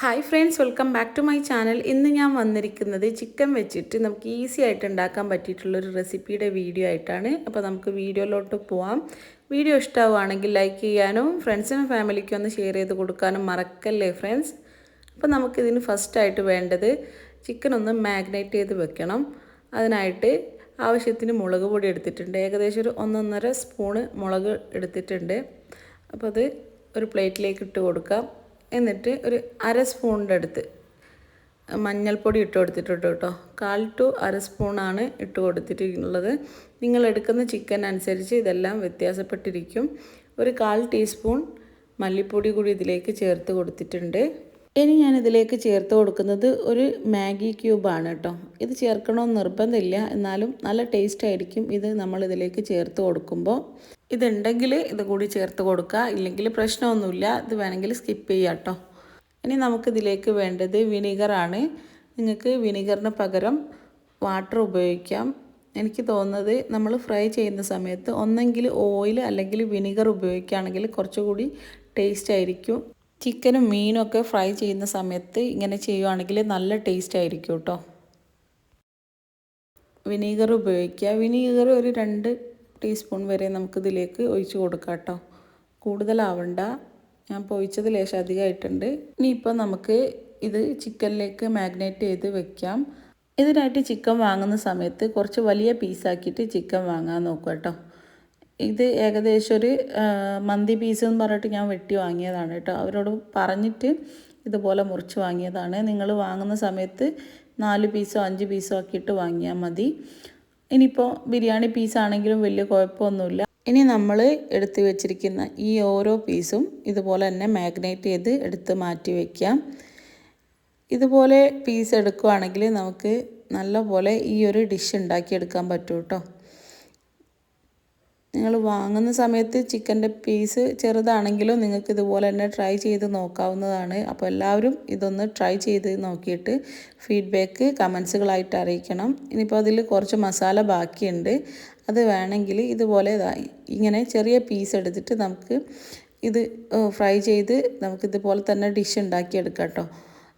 Hi friends welcome back to my channel ഇന്ന് ഞാൻ വന്നിരിക്കുന്നത് ചിക്കൻ വെച്ചിട്ട് നമുക്ക് ഈസി ആയിട്ട് ഉണ്ടാക്കാൻ പറ്റിയിട്ടുള്ളൊരു റെസിപ്പിയുടെ വീഡിയോ ആയിട്ടാണ്. അപ്പോൾ നമുക്ക് വീഡിയോയിലോട്ട് പോവാം. വീഡിയോ ഇഷ്ടമാവുകയാണെങ്കിൽ ലൈക്ക് ചെയ്യാനും ഫ്രണ്ട്സിനും ഫാമിലിക്കും ഒന്ന് ഷെയർ ചെയ്ത് കൊടുക്കാനും മറക്കല്ലേ ഫ്രണ്ട്സ് അപ്പോൾ നമുക്കിതിന് ഫസ്റ്റായിട്ട് വേണ്ടത് ചിക്കൻ ഒന്ന് മാഗ്നേറ്റ് ചെയ്ത് വെക്കണം. അതിനായിട്ട് ആവശ്യത്തിന് മുളക് പൊടി എടുത്തിട്ടുണ്ട്. ഏകദേശം ഒരു ഒന്നൊന്നര സ്പൂണ് മുളക് എടുത്തിട്ടുണ്ട്. അപ്പോൾ അത് ഒരു പ്ലേറ്റിലേക്ക് ഇട്ട് കൊടുക്കാം. എന്നിട്ട് ഒരു അര സ്പൂണിന്റെ അടുത്ത് മഞ്ഞൾപ്പൊടി ഇട്ട് കൊടുത്തിട്ടുണ്ട് കേട്ടോ. കാൽ ടു അര സ്പൂണാണ് ഇട്ട് കൊടുത്തിട്ടുള്ളത്. നിങ്ങൾ എടുക്കുന്ന ചിക്കൻ അനുസരിച്ച് ഇതെല്ലാം വ്യത്യാസപ്പെട്ടിരിക്കും. ഒരു കാൽ ടീസ്പൂൺ മല്ലിപ്പൊടി കൂടി ഇതിലേക്ക് ചേർത്ത് കൊടുത്തിട്ടുണ്ട്. ഇനി ഞാൻ ഇതിലേക്ക് ചേർത്ത് കൊടുക്കുന്നത് ഒരു മാഗി ക്യൂബാണ് കേട്ടോ. ഇത് ചേർക്കണമെന്ന് നിർബന്ധമില്ല. എന്നാലും നല്ല ടേസ്റ്റ് ആയിരിക്കും ഇത് നമ്മൾ ഇതിലേക്ക് ചേർത്ത് കൊടുക്കുമ്പോൾ. ഇതുണ്ടെങ്കിൽ ഇത് കൂടി ചേർത്ത് കൊടുക്കുക. ഇല്ലെങ്കിൽ പ്രശ്നമൊന്നുമില്ല. ഇത് വേണമെങ്കിൽ സ്കിപ്പ് ചെയ്യാം കേട്ടോ ഇനി നമുക്കിതിലേക്ക് വേണ്ടത് വിനീഗറാണ് നിങ്ങൾക്ക് വിനീഗറിന് പകരം വാട്ടർ ഉപയോഗിക്കാം. എനിക്ക് തോന്നുന്നത് നമ്മൾ ഫ്രൈ ചെയ്യുന്ന സമയത്ത് ഒന്നെങ്കിൽ ഓയിൽ അല്ലെങ്കിൽ വിനീഗർ ഉപയോഗിക്കുകയാണെങ്കിൽ കുറച്ചുകൂടി ടേസ്റ്റ് ആയിരിക്കും. ചിക്കനും മീനും ഒക്കെ ഫ്രൈ ചെയ്യുന്ന സമയത്ത് ഇങ്ങനെ ചെയ്യുവാണെങ്കിൽ നല്ല ടേസ്റ്റ് ആയിരിക്കും കേട്ടോ വിനീഗർ ഉപയോഗിക്കുക. വിനീഗർ ഒരു രണ്ട് ടീസ്പൂൺ വരെ നമുക്കിതിലേക്ക് ഒഴിച്ച് കൊടുക്കാം കേട്ടോ. കൂടുതലാവണ്ട. ഞാൻ പൊഴിച്ചത് ലേശം അധികമായിട്ടുണ്ട്. ഇനിയിപ്പോൾ നമുക്ക് ഇത് ചിക്കനിലേക്ക് മാഗ്നേറ്റ് ചെയ്ത് വെക്കാം. ഇതിനായിട്ട് ചിക്കൻ വാങ്ങുന്ന സമയത്ത് കുറച്ച് വലിയ പീസാക്കിയിട്ട് ചിക്കൻ വാങ്ങാൻ നോക്കുക കേട്ടോ. ഇത് ഏകദേശം ഒരു മന്തി പീസ് എന്ന് പറഞ്ഞിട്ട് ഞാൻ വെട്ടി വാങ്ങിയതാണ് കേട്ടോ. അവരോട് പറഞ്ഞിട്ട് ഇതുപോലെ മുറിച്ച് വാങ്ങിയതാണ്. നിങ്ങൾ വാങ്ങുന്ന സമയത്ത് നാല് പീസോ അഞ്ച് പീസോ ആക്കിയിട്ട് വാങ്ങിയാൽ മതി. ഇനിയിപ്പോൾ ബിരിയാണി പീസാണെങ്കിലും വലിയ കുഴപ്പമൊന്നുമില്ല. ഇനി നമ്മൾ എടുത്ത് വെച്ചിരിക്കുന്ന ഈ ഓരോ പീസും ഇതുപോലെ തന്നെ മാഗ്നേറ്റ് ചെയ്ത് എടുത്ത് മാറ്റി വയ്ക്കാം ഇതുപോലെ പീസ് എടുക്കുകയാണെങ്കിൽ നമുക്ക് നല്ലപോലെ ഈ ഒരു ഡിഷ് ഉണ്ടാക്കിയെടുക്കാൻ പറ്റും കേട്ടോ നിങ്ങൾ വാങ്ങുന്ന സമയത്ത് ചിക്കന്റെ പീസ് ചെറുതാണെങ്കിലും നിങ്ങൾക്ക് ഇതുപോലെ തന്നെ ട്രൈ ചെയ്ത് നോക്കാവുന്നതാണ്. അപ്പോൾ എല്ലാവരും ഇതൊന്ന് ട്രൈ ചെയ്ത് നോക്കിയിട്ട് ഫീഡ്ബാക്ക് കമൻസുകളായിട്ട് അറിയിക്കണം. ഇനിയിപ്പോൾ അതിൽ കുറച്ച് മസാല ബാക്കിയുണ്ട്. അത് വേണമെങ്കിൽ ഇതുപോലെ ഇങ്ങനെ ചെറിയ പീസ് എടുത്തിട്ട് നമുക്ക് ഇത് ഫ്രൈ ചെയ്ത് നമുക്കിതുപോലെ തന്നെ ഡിഷ് ഉണ്ടാക്കിയെടുക്കാം കേട്ടോ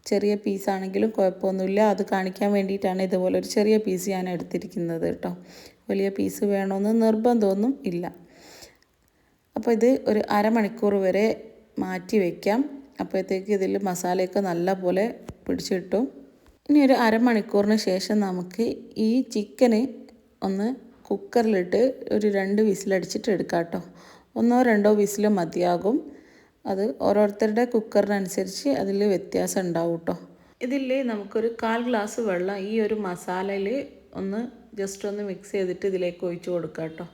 ചെറിയ പീസാണെങ്കിലും കുഴപ്പമൊന്നുമില്ല. അത് കാണിക്കാൻ വേണ്ടിയിട്ടാണ് ഇതുപോലെ ഒരു ചെറിയ പീസ് ഞാൻ എടുത്തിരിക്കുന്നത് കേട്ടോ വലിയ പീസ് വേണമെന്ന് നിർബന്ധമൊന്നും ഇല്ല. അപ്പോൾ ഇത് ഒരു അരമണിക്കൂർ വരെ മാറ്റി വയ്ക്കാം അപ്പോഴത്തേക്ക് ഇതിൽ മസാലയൊക്കെ നല്ല പോലെ ഇനി ഒരു അരമണിക്കൂറിന് ശേഷം നമുക്ക് ഈ ചിക്കന് ഒന്ന് കുക്കറിലിട്ട് ഒരു രണ്ട് വിസിലടിച്ചിട്ട് എടുക്കാം കേട്ടോ. ഒന്നോ രണ്ടോ വിസിൽ മതിയാകും. അത് ഓരോരുത്തരുടെ കുക്കറിനനുസരിച്ച് അതിൽ വ്യത്യാസം ഉണ്ടാവും കേട്ടോ. ഇതിൽ നമുക്കൊരു കാൽ ഗ്ലാസ് വെള്ളം ഈ ഒരു മസാലയിൽ ഒന്ന് ജസ്റ്റ് ഒന്ന് മിക്സ് ചെയ്തിട്ട് ഇതിലേക്ക് ഒഴിച്ച് കൊടുക്കാം കേട്ടോ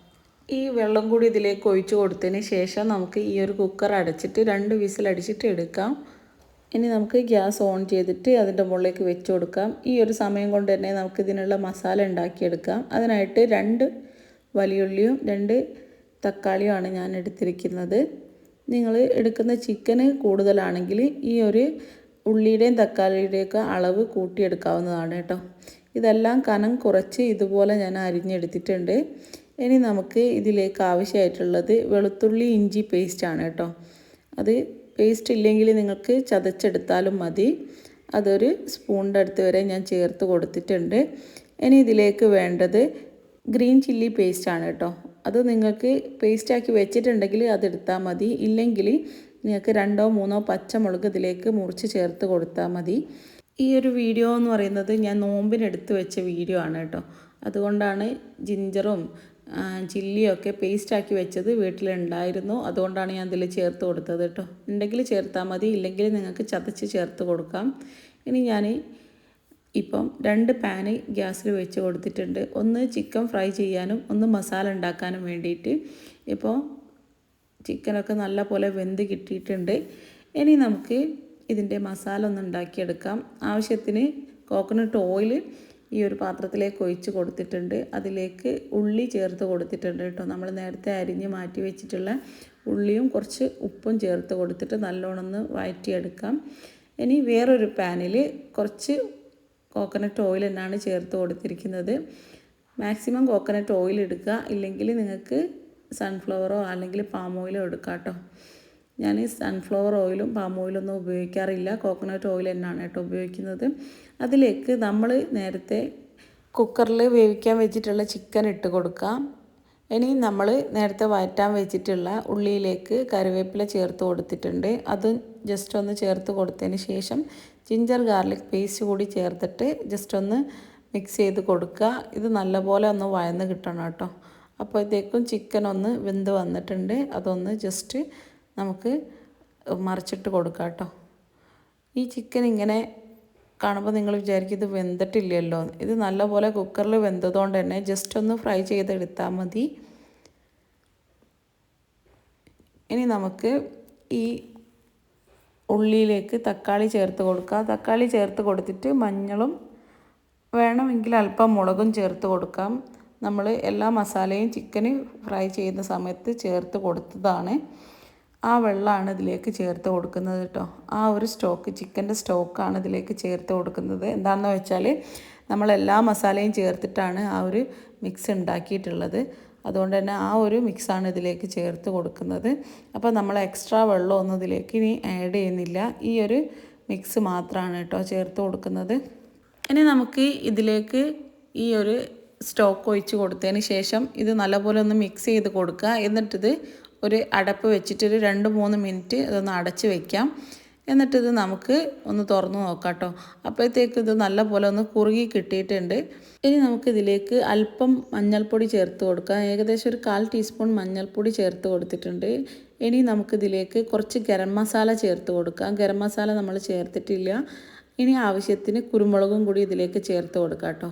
ഈ വെള്ളം കൂടി ഇതിലേക്ക് ഒഴിച്ച് കൊടുത്തതിന് ശേഷം നമുക്ക് ഈ ഒരു കുക്കർ അടച്ചിട്ട് രണ്ട് വിസിൽ അടിച്ചിട്ട് എടുക്കാം. ഇനി നമുക്ക് ഗ്യാസ് ഓൺ ചെയ്തിട്ട് അതിന്റെ മുകളിലേക്ക് വെച്ച് കൊടുക്കാം. ഈ ഒരു സമയം കൊണ്ട് തന്നെ നമുക്ക് ഇതിനുള്ള മസാല ഉണ്ടാക്കിയെടുക്കാം. അതിനായിട്ട് രണ്ട് വലിയുള്ളിയും രണ്ട് തക്കാളിയുമാണ് ഞാൻ എടുത്തിരിക്കുന്നത്. നിങ്ങൾ എടുക്കുന്ന ചിക്കന് കൂടുതലാണെങ്കിൽ ഈ ഒരു ഉള്ളിയുടെയും തക്കാളിയുടെയൊക്കെ അളവ് കൂട്ടിയെടുക്കാവുന്നതാണ് കേട്ടോ ഇതെല്ലാം കനം കുറച്ച് ഇതുപോലെ ഞാൻ അരിഞ്ഞെടുത്തിട്ടുണ്ട്. ഇനി നമുക്ക് ഇതിലേക്ക് ആവശ്യമായിട്ടുള്ളത് വെളുത്തുള്ളി ഇഞ്ചി പേസ്റ്റാണ് കേട്ടോ. അത് പേസ്റ്റ് ഇല്ലെങ്കിൽ നിങ്ങൾക്ക് ചതച്ചെടുത്താലും മതി. അതൊരു സ്പൂണിന്റെ അടുത്ത് വരെ ഞാൻ ചേർത്ത് കൊടുത്തിട്ടുണ്ട്. ഇനി ഇതിലേക്ക് വേണ്ടത് ഗ്രീൻ ചില്ലി പേസ്റ്റാണ് കേട്ടോ. അത് നിങ്ങൾക്ക് പേസ്റ്റാക്കി വെച്ചിട്ടുണ്ടെങ്കിൽ അതെടുത്താൽ മതി. ഇല്ലെങ്കിൽ നിങ്ങൾക്ക് രണ്ടോ മൂന്നോ പച്ചമുളക് ഇതിലേക്ക് മുറിച്ച് ചേർത്ത് കൊടുത്താൽ മതി. ഈ ഒരു വീഡിയോ എന്ന് പറയുന്നത് ഞാൻ നോമ്പിനെടുത്ത് വെച്ച വീഡിയോ ആണ് കേട്ടോ. അതുകൊണ്ടാണ് ജിഞ്ചറും ചില്ലിയൊക്കെ പേസ്റ്റാക്കി വെച്ചത് വീട്ടിലുണ്ടായിരുന്നു. അതുകൊണ്ടാണ് ഞാൻ ഇതിൽ ചേർത്ത് കൊടുത്തത് കേട്ടോ. ഉണ്ടെങ്കിൽ ചേർത്താൽ മതി ഇല്ലെങ്കിൽ നിങ്ങൾക്ക് ചതച്ച് ചേർത്ത് കൊടുക്കാം. ഇനി ഞാൻ ഇപ്പം രണ്ട് പാന് ഗ്യാസിൽ വെച്ച് കൊടുത്തിട്ടുണ്ട്. ഒന്ന് ചിക്കൻ ഫ്രൈ ചെയ്യാനും ഒന്ന് മസാല ഉണ്ടാക്കാനും വേണ്ടിയിട്ട്. ഇപ്പോൾ ചിക്കനൊക്കെ നല്ല പോലെ വെന്ത് കിട്ടിയിട്ടുണ്ട്. ഇനി നമുക്ക് ഇതിന്റെ മസാല ഒന്ന് ഉണ്ടാക്കിയെടുക്കാം. ആവശ്യത്തിന് കോക്കനട്ട് ഓയിൽ ഈ ഒരു പാത്രത്തിലേക്ക് ഒഴിച്ച് കൊടുത്തിട്ടുണ്ട്. അതിലേക്ക് ഉള്ളി ചേർത്ത് കൊടുത്തിട്ടുണ്ട് കേട്ടോ. നമ്മൾ നേരത്തെ അരിഞ്ഞ് മാറ്റി വെച്ചിട്ടുള്ള ഉള്ളിയും കുറച്ച് ഉപ്പും ചേർത്ത് കൊടുത്തിട്ട് നല്ലോണം ഒന്ന് വഴറ്റിയെടുക്കാം ഇനി വേറൊരു പാനിൽ കുറച്ച് കോക്കനട്ട് ഓയിൽ തന്നെയാണ് ചേർത്ത് കൊടുത്തിരിക്കുന്നത്. മാക്സിമം കോക്കനട്ട് ഓയിൽ എടുക്കുക ഇല്ലെങ്കിൽ നിങ്ങൾക്ക് സൺഫ്ലവറോ അല്ലെങ്കിൽ പാം ഓയിലോ എടുക്കാം കേട്ടോ. ഞാൻ സൺഫ്ലവർ ഓയിലും പാം ഓയിലൊന്നും ഉപയോഗിക്കാറില്ല. കോക്കനട്ട് ഓയിൽ തന്നെയാണ് കേട്ടോ ഉപയോഗിക്കുന്നത്. അതിലേക്ക് നമ്മൾ നേരത്തെ കുക്കറിൽ വേവിക്കാൻ വെച്ചിട്ടുള്ള ചിക്കൻ ഇട്ട് കൊടുക്കാം ഇനി നമ്മൾ നേരത്തെ വഴറ്റാൻ വെച്ചിട്ടുള്ള ഉള്ളിയിലേക്ക് കറിവേപ്പില ചേർത്ത് കൊടുത്തിട്ടുണ്ട്. അത് ജസ്റ്റ് ഒന്ന് ചേർത്ത് കൊടുത്തതിന് ശേഷം ജിഞ്ചർ ഗാർലിക് പേസ്റ്റ് കൂടി ചേർത്തിട്ട് ജസ്റ്റ് ഒന്ന് മിക്സ് ചെയ്ത് കൊടുക്കുക. ഇത് നല്ലപോലെ ഒന്ന് വഴന്ന് കിട്ടണം കേട്ടോ. അപ്പോഴത്തേക്കും ചിക്കൻ ഒന്ന് വെന്ത് വന്നിട്ടുണ്ട്. അതൊന്ന് ജസ്റ്റ് നമുക്ക് മറിച്ചിട്ട് കൊടുക്കാം കേട്ടോ. ഈ ചിക്കൻ ഇങ്ങനെ കാണുമ്പോൾ നിങ്ങൾ വിചാരിക്കും ഇത് വെന്തിട്ടില്ലല്ലോ. ഇത് നല്ലപോലെ കുക്കറിൽ വെന്തതുകൊണ്ട് തന്നെ ജസ്റ്റ് ഒന്ന് ഫ്രൈ ചെയ്തെടുത്താൽ മതി. ഇനി നമുക്ക് ഈ ഉള്ളിയിലേക്ക് തക്കാളി ചേർത്ത് കൊടുക്കുക തക്കാളി ചേർത്ത് കൊടുത്തിട്ട് മഞ്ഞളും വേണമെങ്കിൽ അല്പം മുളകും ചേർത്ത് കൊടുക്കാം. നമ്മൾ എല്ലാ മസാലയും ചിക്കന് ഫ്രൈ ചെയ്യുന്ന സമയത്ത് ചേർത്ത് കൊടുത്തതാണ്. ആ വെള്ളമാണ് ഇതിലേക്ക് ചേർത്ത് കൊടുക്കുന്നത് കേട്ടോ ആ ഒരു സ്റ്റോക്ക് ചിക്കന്റെ സ്റ്റോക്കാണ് ഇതിലേക്ക് ചേർത്ത് കൊടുക്കുന്നത്. എന്താണെന്ന് വെച്ചാൽ നമ്മൾ എല്ലാ മസാലയും ചേർത്തിട്ടാണ് ആ ഒരു മിക്സ് ഉണ്ടാക്കിയിട്ടുള്ളത്. അതുകൊണ്ട് തന്നെ ആ ഒരു മിക്സാണ് ഇതിലേക്ക് ചേർത്ത് കൊടുക്കുന്നത്. അപ്പോൾ നമ്മൾ എക്സ്ട്രാ വെള്ളമൊന്നും ഇതിലേക്ക് ഇനി ആഡ് ചെയ്യുന്നില്ല. ഈ ഒരു മിക്സ് മാത്രമാണ് കേട്ടോ ചേർത്ത് കൊടുക്കുന്നത്. ഇനി നമുക്ക് ഇതിലേക്ക് ഈ ഒരു സ്റ്റോക്ക് ഒഴിച്ച് കൊടുത്തതിന് ശേഷം ഇത് നല്ലപോലെ ഒന്ന് മിക്സ് ചെയ്ത് കൊടുക്കുക. എന്നിട്ടിത് ഒരു അടപ്പ് വെച്ചിട്ടൊരു രണ്ട് മൂന്ന് മിനിറ്റ് ഇതൊന്ന് അടച്ച് വെക്കാം. എന്നിട്ടിത് നമുക്ക് ഒന്ന് തുറന്ന് നോക്കാം കേട്ടോ. അപ്പോഴത്തേക്ക് ഇത് നല്ല പോലെ ഒന്ന് കുറുകി കിട്ടിയിട്ടുണ്ട്. ഇനി നമുക്കിതിലേക്ക് അല്പം മഞ്ഞൾപ്പൊടി ചേർത്ത് കൊടുക്കാം. ഏകദേശം ഒരു കാൽ ടീസ്പൂൺ മഞ്ഞൾപ്പൊടി ചേർത്ത് കൊടുത്തിട്ടുണ്ട്. ഇനി നമുക്കിതിലേക്ക് കുറച്ച് ഗരം മസാല ചേർത്ത് കൊടുക്കാം. ഗരം മസാല നമ്മൾ ചേർത്തിട്ടില്ല. ഇനി ആവശ്യത്തിന് കുരുമുളകും കൂടി ഇതിലേക്ക് ചേർത്ത് കൊടുക്കാം കേട്ടോ.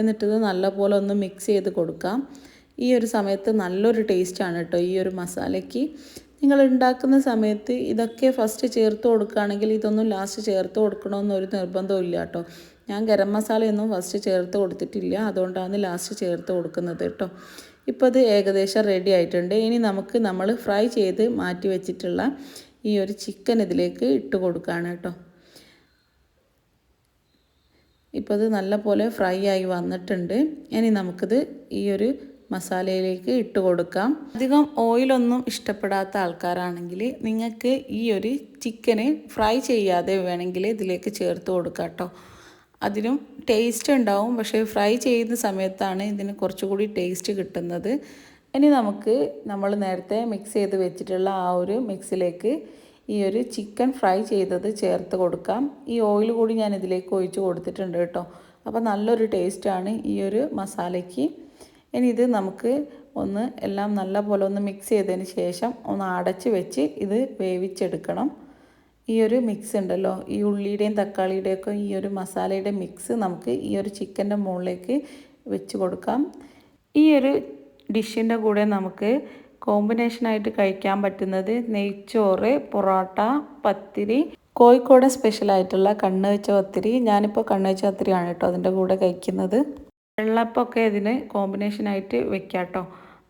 എന്നിട്ടിത് നല്ലപോലെ ഒന്ന് മിക്സ് ചെയ്ത് കൊടുക്കാം. ഈ ഒരു സമയത്ത് നല്ലൊരു ടേസ്റ്റാണ് കേട്ടോ ഈ ഒരു മസാലയ്ക്ക്. നിങ്ങൾ ഉണ്ടാക്കുന്ന സമയത്ത് ഇതൊക്കെ ഫസ്റ്റ് ചേർത്ത് കൊടുക്കുകയാണെങ്കിൽ ഇതൊന്നും ലാസ്റ്റ് ചേർത്ത് കൊടുക്കണമെന്നൊരു നിർബന്ധമില്ല കേട്ടോ ഞാൻ ഗരം മസാലയൊന്നും ഫസ്റ്റ് ചേർത്ത് കൊടുത്തിട്ടില്ല. അതുകൊണ്ടാണ് ലാസ്റ്റ് ചേർത്ത് കൊടുക്കുന്നത് കേട്ടോ ഇപ്പോൾ അത് ഏകദേശം റെഡി ആയിട്ടുണ്ട്. ഇനി നമുക്ക് നമ്മൾ ഫ്രൈ ചെയ്ത് മാറ്റി വെച്ചിട്ടുള്ള ഈ ഒരു ചിക്കൻ ഇതിലേക്ക് ഇട്ട് കൊടുക്കുകയാണ് കേട്ടോ ഇപ്പോൾ ഇത് നല്ലപോലെ ഫ്രൈ ആയി വന്നിട്ടുണ്ട്. ഇനി നമുക്കിത് ഈ ഒരു മസാലയിലേക്ക് ഇട്ട് കൊടുക്കാം. അധികം ഓയിലൊന്നും ഇഷ്ടപ്പെടാത്ത ആൾക്കാരാണെങ്കിൽ നിങ്ങൾക്ക് ഈ ഒരു ചിക്കന് ഫ്രൈ ചെയ്യാതെ വേണമെങ്കിൽ ഇതിലേക്ക് ചേർത്ത് കൊടുക്കാം കേട്ടോ അതിനും ടേസ്റ്റ് ഉണ്ടാവും. പക്ഷേ ഫ്രൈ ചെയ്യുന്ന സമയത്താണ് ഇതിന് കുറച്ചുകൂടി ടേസ്റ്റ് കിട്ടുന്നത്. ഇനി നമുക്ക് നമ്മൾ നേരത്തെ മിക്സ് ചെയ്ത് വെച്ചിട്ടുള്ള ആ ഒരു മിക്സിലേക്ക് ഈ ഒരു ചിക്കൻ ഫ്രൈ ചെയ്തത് ചേർത്ത് കൊടുക്കാം. ഈ ഓയിൽ കൂടി ഞാൻ ഇതിലേക്ക് ഒഴിച്ച് കൊടുത്തിട്ടുണ്ട് കേട്ടോ അപ്പോൾ നല്ലൊരു ടേസ്റ്റാണ് ഈ ഒരു മസാലയ്ക്ക്. ഇനി ഇത് നമുക്ക് ഒന്ന് എല്ലാം നല്ല പോലെ ഒന്ന് മിക്സ് ചെയ്തതിന് ശേഷം ഒന്ന് അടച്ച് വെച്ച് ഇത് വേവിച്ചെടുക്കണം. ഈ ഒരു മിക്സ് ഉണ്ടല്ലോ. ഈ ഉള്ളിയുടെയും തക്കാളിയുടെയൊക്കെ ഈ ഒരു മസാലയുടെ മിക്സ് നമുക്ക് ഈ ഒരു ചിക്കന്റെ മുകളിലേക്ക് വെച്ച് കൊടുക്കാം. ഈ ഒരു ഡിഷിന്റെ കൂടെ നമുക്ക് കോമ്പിനേഷനായിട്ട് കഴിക്കാൻ പറ്റുന്നത് നെയ്ച്ചോറ് പൊറോട്ട പത്തിരി കോഴിക്കോട് സ്പെഷ്യലായിട്ടുള്ള കണ്ണ് വെച്ച പത്തിരി. ഞാനിപ്പോൾ കണ്ണ് വെച്ച പത്തിരിയാണ് കേട്ടോ അതിന്റെ കൂടെ കഴിക്കുന്നത്. വെള്ളപ്പമൊക്കെ ഇതിന് കോമ്പിനേഷനായിട്ട് വെക്കാം കേട്ടോ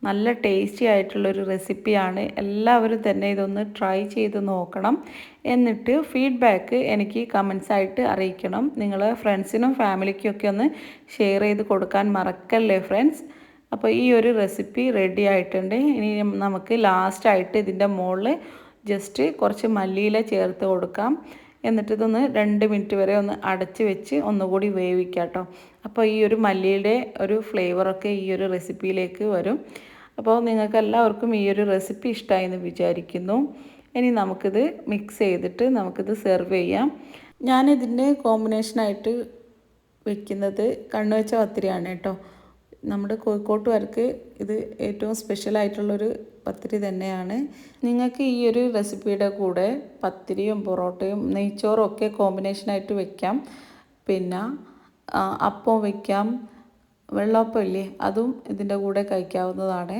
നല്ല ടേസ്റ്റി ആയിട്ടുള്ളൊരു റെസിപ്പിയാണ് എല്ലാവരും തന്നെ ഇതൊന്ന് ട്രൈ ചെയ്ത് നോക്കണം. എന്നിട്ട് ഫീഡ്ബാക്ക് എനിക്ക് കമൻസായിട്ട് അറിയിക്കണം. നിങ്ങൾ ഫ്രണ്ട്സിനും ഫാമിലിക്കും ഒക്കെ ഒന്ന് ഷെയർ ചെയ്ത് കൊടുക്കാൻ മറക്കല്ലേ ഫ്രണ്ട്സ് അപ്പോൾ ഈ ഒരു റെസിപ്പി റെഡി ആയിട്ടുണ്ട്. ഇനി നമുക്ക് ലാസ്റ്റായിട്ട് ഇതിന്റെ മുകളിൽ ജസ്റ്റ് കുറച്ച് മല്ലിയില ചേർത്ത് കൊടുക്കാം. എന്നിട്ട് ഇതൊന്ന് രണ്ട് മിനിറ്റ് വരെ ഒന്ന് അടച്ച് വെച്ച് ഒന്നുകൂടി വേവിക്കാം കേട്ടോ അപ്പോൾ ഈ ഒരു മല്ലിയുടെ ഒരു ഫ്ലേവറൊക്കെ ഈ ഒരു റെസിപ്പിയിലേക്ക് വരും. അപ്പോൾ നിങ്ങൾക്ക് എല്ലാവർക്കും ഈ ഒരു റെസിപ്പി ഇഷ്ടമായി എന്ന് വിചാരിക്കുന്നു. ഇനി നമുക്കിത് മിക്സ് ചെയ്തിട്ട് നമുക്കിത് സെർവ് ചെയ്യാം. ഞാനിതിന്റെ കോമ്പിനേഷനായിട്ട് വെക്കുന്നത് കണ്ണുവെച്ച പത്തിരിയാണ് കേട്ടോ. നമ്മുടെ കോഴിക്കോട്ടുകാർക്ക് ഇത് ഏറ്റവും സ്പെഷ്യലായിട്ടുള്ളൊരു പത്തിരി തന്നെയാണ്. നിങ്ങൾക്ക് ഈ ഒരു റെസിപ്പിയുടെ കൂടെ പത്തിരിയും പൊറോട്ടയും നെയ്ച്ചോറും ഒക്കെ കോമ്പിനേഷനായിട്ട് വെക്കാം. പിന്നെ അപ്പം വെക്കാം. വെള്ളപ്പം ഇല്ലേ? അതും ഇതിന്റെ കൂടെ കഴിക്കാവുന്നതാണ്.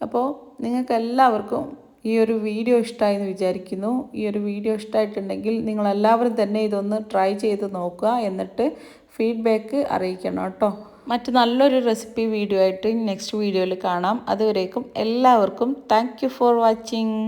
അപ്പോൾ നിങ്ങൾക്ക് എല്ലാവർക്കും ഈ ഒരു വീഡിയോ ഇഷ്ടമായി എന്ന് വിചാരിക്കുന്നു. ഈ ഒരു വീഡിയോ ഇഷ്ടമായിട്ടുണ്ടെങ്കിൽ നിങ്ങളെല്ലാവരും തന്നെ ഇതൊന്ന് ട്രൈ ചെയ്ത് നോക്കുക. എന്നിട്ട് ഫീഡ്ബാക്ക് അറിയിക്കണം കേട്ടോ. മറ്റ് നല്ലൊരു റെസിപ്പി വീഡിയോ ആയിട്ട് നെക്സ്റ്റ് വീഡിയോയിൽ കാണാം. അതുവരേക്കും എല്ലാവർക്കും താങ്ക് ഫോർ വാച്ചിങ്